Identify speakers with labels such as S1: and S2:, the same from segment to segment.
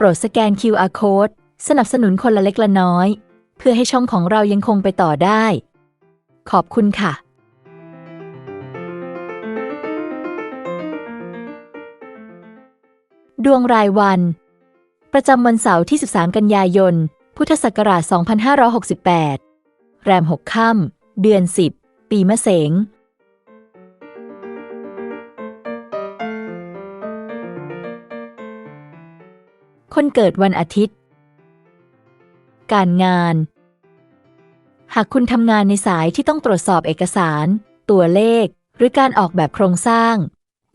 S1: โปรดสแกน QR Code สนับสนุนคนละเล็กละน้อย เพื่อให้ช่องของเรายังคงไปต่อได้ ขอบคุณค่ะดวงรายวัน ประจำวันเสาร์ที่ 13 กันยายน พุทธศักราช 2568 แรม 6 ค่ำ เดือน 10 ปีมะเสง คนเกิดวันอาทิตย์ การงาน หากคุณทำงานในสายที่ต้องตรวจสอบเอกสาร ตัวเลข หรือการออกแบบโครงสร้าง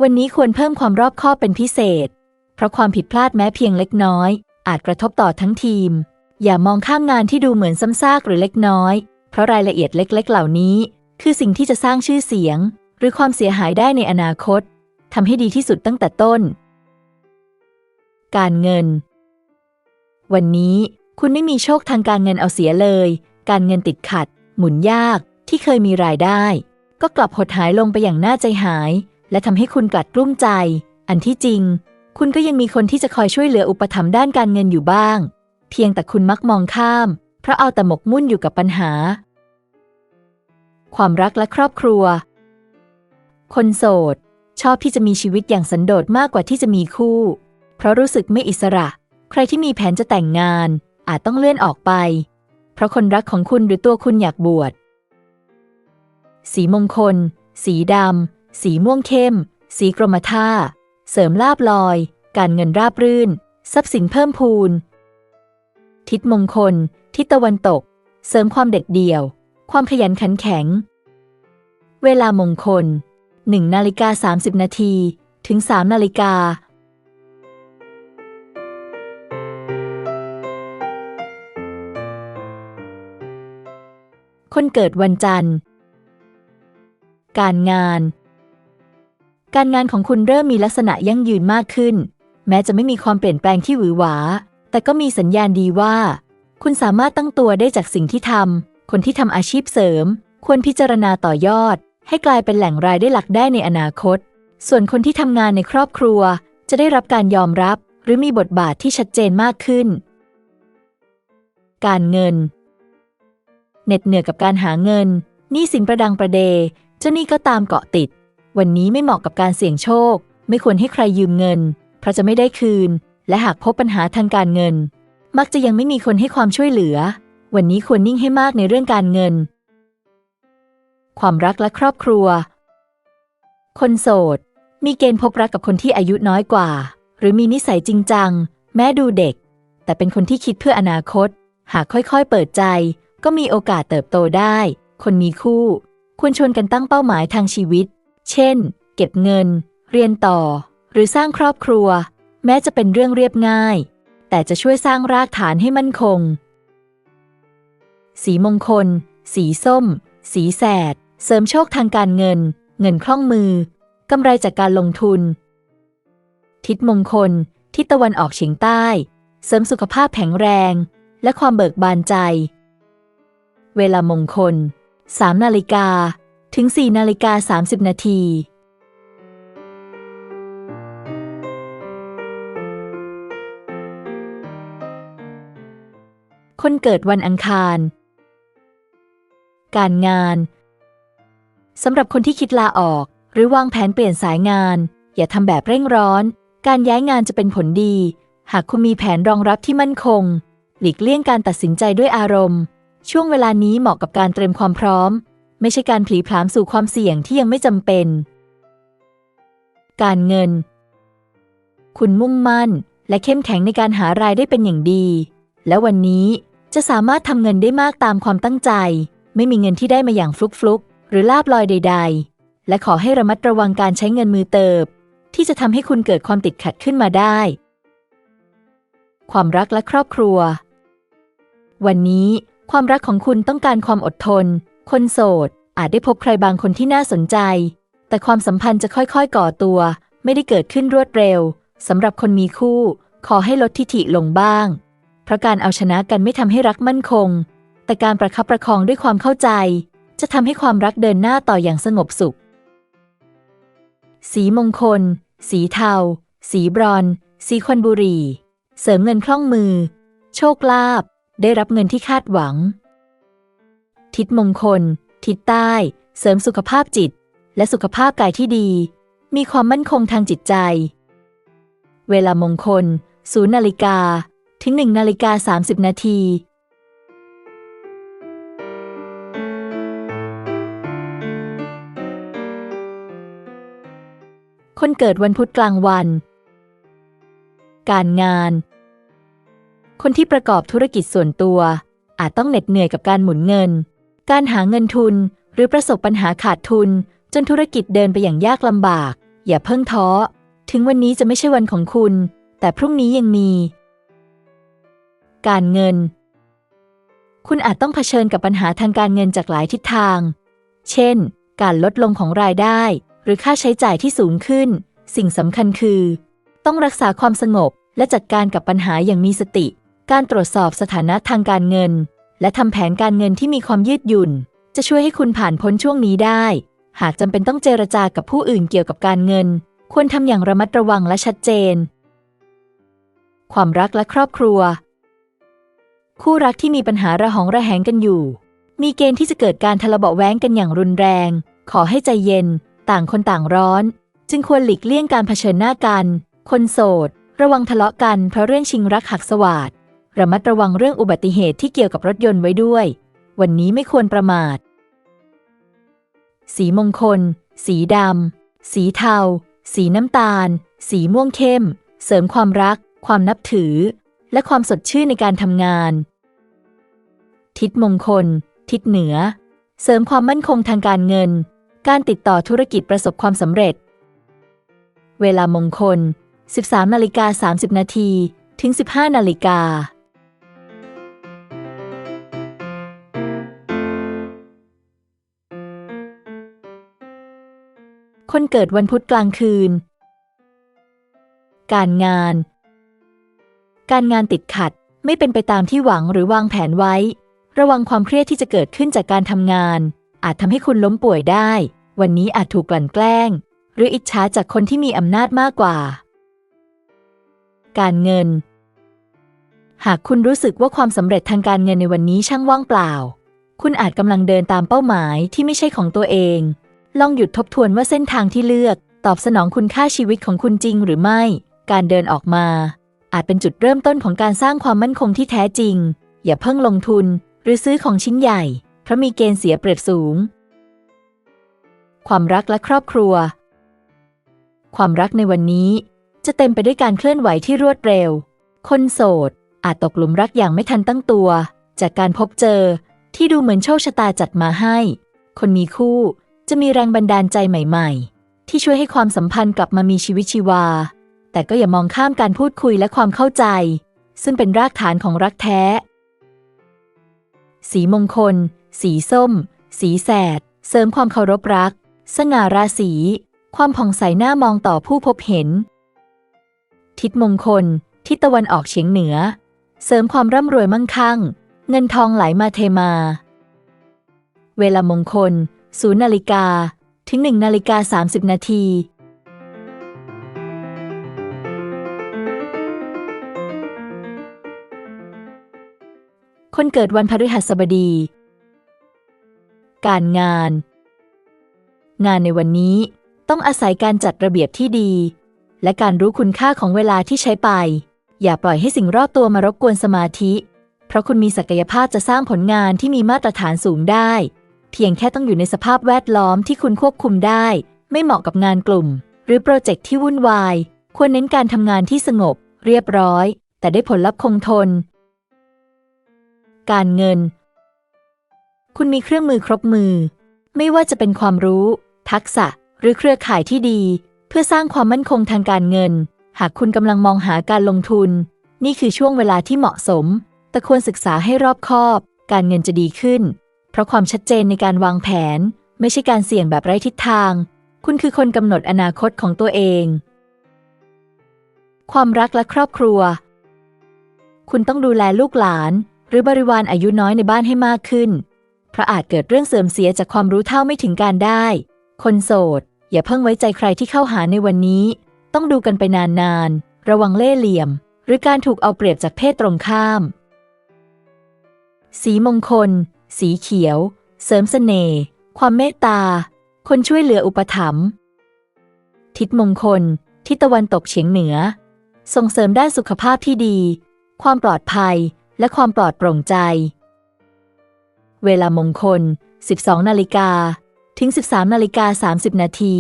S1: วันนี้ควรเพิ่มความรอบคอบเป็นพิเศษ เพราะความผิดพลาดแม้เพียงเล็กน้อย อาจกระทบต่อทั้งทีม อย่ามองข้ามงานที่ดูเหมือนซ้ำซากหรือเล็กน้อย เพราะรายละเอียดเล็ก ๆ เหล่านี้ คือสิ่งที่จะสร้างชื่อเสียง หรือความเสียหายได้ในอนาคตทำให้ดีที่สุดตั้งแต่ต้น การเงิน วันนี้คุณไม่มีโชคทางการเงินเอาเสียเลย การเงินติดขัด หมุนยาก ที่เคยมีรายได้ ก็กลับหดหายลงไปอย่างน่าใจหาย และทำให้คุณกลัดกลุ้มใจ อันที่จริง คุณก็ยังมีคนที่จะคอยช่วยเหลืออุปถัมภ์ด้านการเงินอยู่บ้าง เพียงแต่คุณมักมองข้าม เพราะเอาแต่หมกมุ่นอยู่กับปัญหา ความรักและครอบครัว คนโสด ชอบที่จะมีชีวิตอย่างสันโดษมากกว่าที่จะมีคู่ เพราะรู้สึกไม่อิสระ ใครที่มีแผนจะแต่งงานอาจต้องเลื่อนออกไป เพราะคนรักของคุณหรือตัวคุณอยากบวช สีมงคล สีดำ สีม่วงเข้ม สีกรมท่า เสริมลาบลอย การเงินราบรื่น ทรัพย์สินเพิ่มพูน ทิศมงคล ทิศตะวันตก เสริมความเด็ดเดี่ยว ความขยันขันแข็ง เวลามงคล1นาฬิกา30 นาที ถึง 3 นาฬิกา คนเกิดวันจันทร์ การงาน การงานของคุณเริ่มมีลักษณะยั่งยืนมากขึ้น แม้จะไม่มีความเปลี่ยนแปลงที่หวือหวา แต่ก็มีสัญญาณดีว่า คุณสามารถตั้งตัวได้จากสิ่งที่ทำคนที่ทำอาชีพเสริม ควรพิจารณาต่อยอด ให้กลายเป็นแหล่งรายได้หลักได้ในอนาคต ส่วนคนที่ทำงานในครอบครัว จะได้รับการยอมรับ หรือมีบทบาทที่ชัดเจนมากขึ้น การเงิน เหน็ดเหนื่อยกับการหาเงินหนี้สินประดังประเด เจ้าหนี้ก็ตามเกาะติด วันนี้ไม่เหมาะกับการเสี่ยงโชค ไม่ควรให้ใครยืมเงิน เพราะจะไม่ได้คืน และหากพบปัญหาทางการเงิน มักจะยังไม่มีคนให้ความช่วยเหลือ วันนี้ควรนิ่งให้มากในเรื่องการเงิน ความรักและครอบครัว คนโสด มีเกณฑ์พบรักกับคนที่อายุน้อยกว่า หรือมีนิสัยจริงจัง แม้ดูเด็ก แต่เป็นคนที่คิดเพื่ออนาคต หากค่อยๆ เปิดใจ ก็มีโอกาสเติบโตได้ คนมีคู่ ควรชวนกันตั้งเป้าหมายทางชีวิต เช่น เก็บเงิน เรียนต่อ หรือสร้างครอบครัว แม้จะเป็นเรื่องเรียบง่าย แต่จะช่วยสร้างรากฐานให้มั่นคง สีมงคล สีส้ม สีแสด เสริมโชคทางการเงิน เงินคล่องมือกำไรจากการลงทุน ทิศมงคล ทิศตะวันออกเฉียงใต้ เสริมสุขภาพแข็งแรง และความเบิกบานใจ เวลามงคล 3 นาฬิกา ถึง 4 นาฬิกา 30 นาที คนเกิดวันอังคาร การงาน สำหรับคนที่คิดลาออก หรือวางแผนเปลี่ยนสายงาน อย่าทำแบบเร่งร้อน การย้ายงานจะเป็นผลดี หากคุณมีแผนรองรับที่มั่นคง หลีกเลี่ยงการตัดสินใจด้วยอารมณ์ ช่วงเวลานี้เหมาะกับการเตรียมความพร้อม ไม่ใช่การผลีผลามสู่ความเสี่ยงที่ยังไม่จำเป็น การเงิน คุณมุ่งมั่น และเข้มแข็งในการหารายได้เป็นอย่างดี และวันนี้จะสามารถทำเงินได้มากตามความตั้งใจ ไม่มีเงินที่ได้มาอย่างฟลุกๆหรือลาบลอยใด ๆ และขอให้ระมัดระวังการใช้เงินมือเติบ ที่จะทำให้คุณเกิดความติดขัดขึ้นมาได้ ความรักและครอบครัว วันนี้ ความรักของคุณต้องการความอดทน คนโสด อาจได้พบใครบางคนที่น่าสนใจ แต่ความสัมพันธ์จะค่อยๆ ก่อตัว ไม่ได้เกิดขึ้นรวดเร็วสำหรับคนมีคู่ ขอให้ลดทิฐิลงบ้าง เพราะการเอาชนะกันไม่ทำให้รักมั่นคง แต่การประคับประคองด้วยความเข้าใจ จะทำให้ความรักเดินหน้าต่ออย่างสงบสุข สีมงคล สีเทา สีบรอน สีควันบุรี เสริมเงินคล่องมือ โชคลาภ ได้รับเงินที่คาดหวัง ทิศมงคล ทิศใต้ เสริมสุขภาพจิต และสุขภาพกายที่ดี มีความมั่นคงทางจิตใจ เวลามงคล0นาฬิกา ถึง1นาฬิกา30นาทีคนเกิดวันพุธกลางวัน การงาน คนที่ประกอบธุรกิจส่วนตัว อาจต้องเหน็ดเหนื่อยกับการหมุนเงิน การหาเงินทุน หรือประสบปัญหาขาดทุน จนธุรกิจเดินไปอย่างยากลำบาก อย่าเพิ่งท้อ ถึงวันนี้จะไม่ใช่วันของคุณ แต่พรุ่งนี้ยังมี การเงิน คุณอาจต้องเผชิญกับปัญหาทางการเงินจากหลายทิศทาง เช่น การลดลงของรายได้ หรือค่าใช้จ่ายที่สูงขึ้น สิ่งสำคัญคือ ต้องรักษาความสงบและจัดการกับปัญหาอย่างมีสติ การตรวจสอบสถานะทางการเงิน และทำแผนการเงินที่มีความยืดหยุ่น จะช่วยให้คุณผ่านพ้นช่วงนี้ได้ หากจำเป็นต้องเจรจากับผู้อื่นเกี่ยวกับการเงิน ควรทำอย่างระมัดระวังและชัดเจน ความรักและครอบครัว คู่รักที่มีปัญหาระหองระแหงกันอยู่ มีเกณฑ์ที่จะเกิดการทะเลาะเบาแว้งกันอย่างรุนแรง ขอให้ใจเย็น ต่างคนต่างร้อน จึงควรหลีกเลี่ยงการเผชิญหน้ากัน คนโสด ระวังทะเลาะกันเพราะเรื่องชิงรักหักสวาด ระมัดระวังเรื่องอุบัติเหตุที่เกี่ยวกับรถยนต์ไว้ด้วย วันนี้ไม่ควรประมาท สีมงคล สีดำ สีเทา สีน้ำตาล สีม่วงเข้ม เสริมความรัก ความนับถือ และความสดชื่นในการทำงาน ทิศมงคล ทิศเหนือ เสริมความมั่นคงทางการเงิน การติดต่อธุรกิจประสบความสำเร็จ เวลามงคล 13นาฬิกา30นาทีถึง 15นาฬิกา คนเกิดวันพุธกลางคืน การงาน การงานติดขัดไม่เป็นไปตามที่หวังหรือวางแผนไว้ ระวังความเครียดที่จะเกิดขึ้นจากการทำงาน อาจทำให้คุณล้มป่วยได้ วันนี้อาจถูกกลั่นแกล้ง หรืออิจฉาจากคนที่มีอำนาจมากกว่า การเงิน หากคุณรู้สึกว่าความสำเร็จทางการเงินในวันนี้ช่างว่างเปล่า คุณอาจกำลังเดินตามเป้าหมายที่ไม่ใช่ของตัวเอง ลองหยุดทบทวนว่าเส้นทางที่เลือก ตอบสนองคุณค่าชีวิตของคุณจริงหรือไม่ การเดินออกมา อาจเป็นจุดเริ่มต้นของการสร้างความมั่นคงที่แท้จริง อย่าเพิ่งลงทุน หรือซื้อของชิ้นใหญ่ เพราะมีเกณฑ์เสียเปรียบสูง ความรักและครอบครัว ความรักในวันนี้ จะเต็มไปด้วยการเคลื่อนไหวที่รวดเร็ว คนโสด อาจตกหลุมรักอย่างไม่ทันตั้งตัว จากการพบเจอที่ดูเหมือนโชคชะตาจัดมาให้ คนมีคู่ จะมีแรงบันดาลใจใหม่ๆ ที่ช่วยให้ความสัมพันธ์กลับมามีชีวิตชีวา แต่ก็อย่ามองข้ามการพูดคุยและความเข้าใจ ซึ่งเป็นรากฐานของรักแท้ สีมงคล สีส้ม สีแสด เสริมความเคารพรัก สง่าราศี ความผ่องใสหน้ามองต่อผู้พบเห็น ทิศมงคล ทิศตะวันออกเฉียงเหนือ เสริมความร่ำรวยมั่งคั่ง เงินทองไหลมาเทมา เวลามงคล 0นาฬิกาถึง1นาฬิกา30 นาทีคนเกิดวันพฤหัสบดี การงาน งานในวันนี้ต้องอาศัยการจัดระเบียบที่ดี และการรู้คุณค่าของเวลาที่ใช้ไป อย่าปล่อยให้สิ่งรอบตัวมารบกวนสมาธิ เพราะคุณมีศักยภาพจะสร้างผลงานที่มีมาตรฐานสูงได้ เพียงแค่ต้องอยู่ในสภาพแวดล้อมที่คุณควบคุมได้ ไม่เหมาะกับงานกลุ่ม หรือโปรเจกต์ที่วุ่นวาย ควรเน้นการทำงานที่สงบ เรียบร้อย แต่ได้ผลลัพธ์คงทน การเงิน คุณมีเครื่องมือครบมือ ไม่ว่าจะเป็นความรู้ ทักษะ หรือเครือข่ายที่ดี เพื่อสร้างความมั่นคงทางการเงิน หากคุณกำลังมองหาการลงทุน นี่คือช่วงเวลาที่เหมาะสม แต่ควรศึกษาให้รอบคอบ การเงินจะดีขึ้น เพราะความชัดเจนในการวางแผน ไม่ใช่การเสี่ยงแบบไร้ทิศทาง คุณคือคนกำหนดอนาคตของตัวเอง ความรักและครอบครัว คุณต้องดูแลลูกหลาน หรือบริวารอายุน้อยในบ้านให้มากขึ้น เพราะอาจเกิดเรื่องเสื่อมเสียจากความรู้เท่าไม่ถึงการได้ คนโสด อย่าเพิ่งไว้ใจใครที่เข้าหาในวันนี้ ต้องดูกันไปนานๆ ระวังเล่ห์เหลี่ยม หรือการถูกเอาเปรียบจากเพศตรงข้าม สีมงคล สีเขียว เสริมเสน่ห์ความเมตตา คนช่วยเหลืออุปถัมภ์ทิศมงคล ทิศตะวันตกเฉียงเหนือ ส่งเสริมด้านสุขภาพที่ดี ความปลอดภัย และความปลอดโปร่งใจ เวลามงคล 12 นาฬิกา ถึง 13 นาฬิกา 30 นาที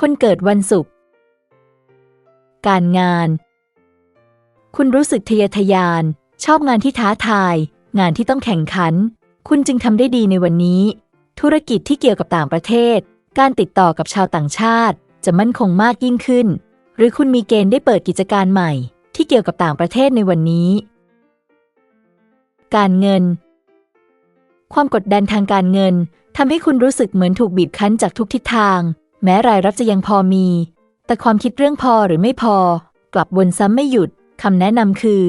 S1: คนเกิดวันศุกร์ การงาน คุณรู้สึกทะเยอทะยาน ชอบงานที่ท้าทาย งานที่ต้องแข่งขัน คุณจึงทำได้ดีในวันนี้ ธุรกิจที่เกี่ยวกับต่างประเทศ การติดต่อกับชาวต่างชาติ จะมั่นคงมากยิ่งขึ้น หรือคุณมีเกณฑ์ได้เปิดกิจการใหม่ ที่เกี่ยวกับต่างประเทศในวันนี้ การเงิน ความกดดันทางการเงินทำให้คุณรู้สึกเหมือนถูกบีบคั้นจากทุกทิศทาง แม้รายรับจะยังพอมี แต่ความคิดเรื่องพอหรือไม่พอ กลับวนซ้ำไม่หยุดคำแนะนำคือ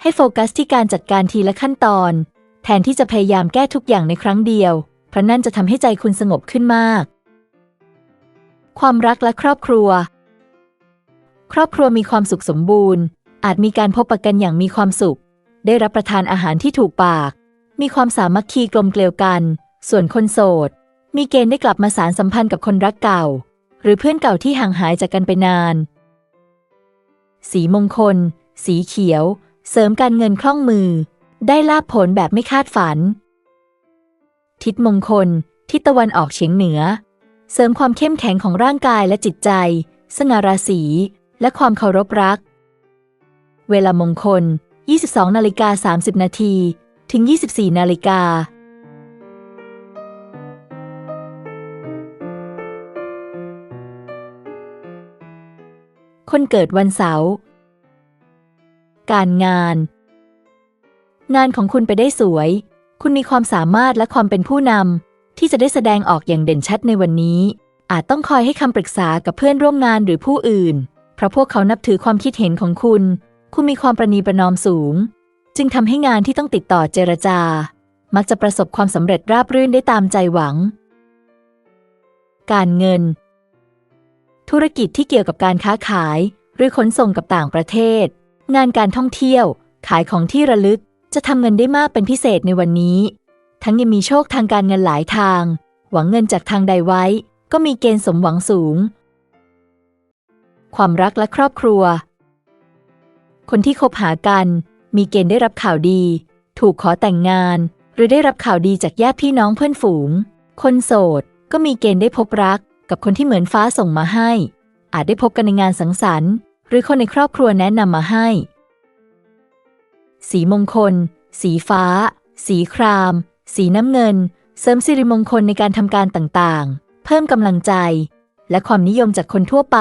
S1: ให้โฟกัสที่การจัดการทีละขั้นตอน แทนที่จะพยายามแก้ทุกอย่างในครั้งเดียว เพราะนั่นจะทำให้ใจคุณสงบขึ้นมาก ความรักและครอบครัว ครอบครัวมีความสุขสมบูรณ์ อาจมีการพบปะกันอย่างมีความสุข ได้รับประทานอาหารที่ถูกปาก มีความสามัคคีกลมเกลียวกัน ส่วนคนโสด มีเกณฑ์ได้กลับมาสารสัมพันธ์กับคนรักเก่า หรือเพื่อนเก่าที่ห่างหายจากกันไปนาน สีมงคล สีเขียว เสริมการเงินคล่องมือ ได้ลาบผลแบบไม่คาดฝัน ทิศมงคล ทิศตะวันออกเฉียงเหนือ เสริมความเข้มแข็งของร่างกายและจิตใจ สง่าราศีและความเคารพรัก เวลามงคล 22 นาฬิกา 30 นาที ถึง 24 นาฬิกา คนเกิดวันเสาร์ การงาน งานของคุณไปได้สวย คุณมีความสามารถและความเป็นผู้นำที่จะได้แสดงออกอย่างเด่นชัดในวันนี้ อาจต้องคอยให้คำปรึกษากับเพื่อนร่วมงานหรือผู้อื่น เพราะพวกเขานับถือความคิดเห็นของคุณ คุณมีความประนีประนอมสูง จึงทำให้งานที่ต้องติดต่อเจรจา มักจะประสบความสำเร็จราบรื่นได้ตามใจหวัง การเงิน ธุรกิจที่เกี่ยวกับการค้าขาย หรือขนส่งกับต่างประเทศ งานการท่องเที่ยว ขายของที่ระลึก จะทำเงินได้มากเป็นพิเศษในวันนี้ ทั้งยังมีโชคทางการเงินหลายทาง หวังเงินจากทางใดไว้ ก็มีเกณฑ์สมหวังสูง ความรักและครอบครัว คนที่คบหากัน มีเกณฑ์ได้รับข่าวดี ถูกขอแต่งงาน หรือได้รับข่าวดีจากญาติพี่น้องเพื่อนฝูง คนโสดก็มีเกณฑ์ได้พบรัก กับคนที่เหมือนฟ้าส่งมาให้ อาจได้พบกันในงานสังสรรค์ หรือคนในครอบครัวแนะนำมาให้ สีมงคล สีฟ้า สีคราม สีน้ำเงิน เสริมสิริมงคลในการทำการต่างๆ เพิ่มกำลังใจ และความนิยมจากคนทั่วไป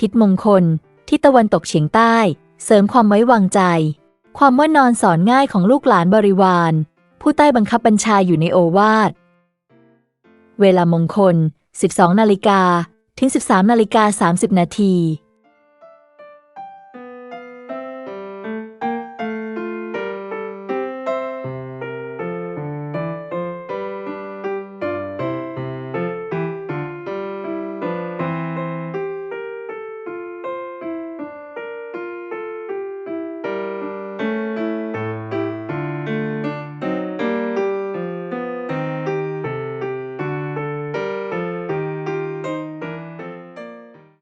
S1: ทิศมงคล ทิศตะวันตกเฉียงใต้ เสริมความไว้วางใจ ความว่านอนสอนง่ายของลูกหลานบริวาร ผู้ใต้บังคับบัญชาอยู่ในโอวาท เวลามงคล 12 นาฬิกา ถึง 13 นาฬิกา 30 นาที